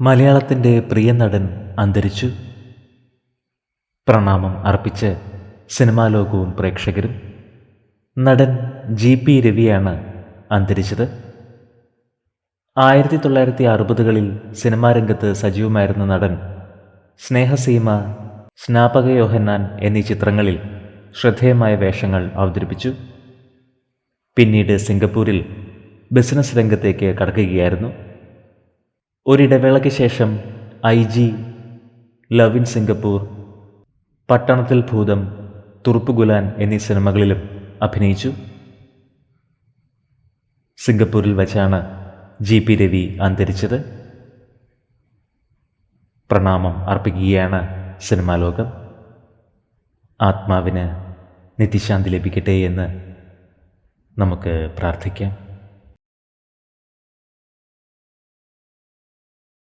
മലയാളത്തിന്റെ പ്രിയ നടൻ അന്തരിച്ചു. പ്രണാമം അർപ്പിച്ച് സിനിമാ ലോകവും പ്രേക്ഷകരും. നടൻ ജി പി രവിയാണ് അന്തരിച്ചത്. ആയിരത്തി തൊള്ളായിരത്തി അറുപതുകളിൽ സിനിമാ രംഗത്ത് സജീവമായിരുന്ന നടൻ സ്നേഹസീമ സ്നാപക യോഹന്നാൻ എന്നീ ചിത്രങ്ങളിൽ ശ്രദ്ധേയമായ വേഷങ്ങൾ അവതരിപ്പിച്ചു. പിന്നീട് സിംഗപ്പൂരിൽ ബിസിനസ് രംഗത്തേക്ക് കടക്കുകയായിരുന്നു. ഒരിടവേളയ്ക്ക് ശേഷം I G love in Singapore പട്ടണത്തിൽ ഭൂതം തുറുപ്പുഗുലാൻ എന്നീ സിനിമകളിലും അഭിനയിച്ചു. സിംഗപ്പൂരിൽ വച്ചാണ് ജി പി രവി അന്തരിച്ചത്. പ്രണാമം അർപ്പിക്കുകയാണ് സിനിമാ ലോകം. ആത്മാവിന് നിത്യശാന്തി ലഭിക്കട്ടെ എന്ന് നമുക്ക് പ്രാർത്ഥിക്കാം.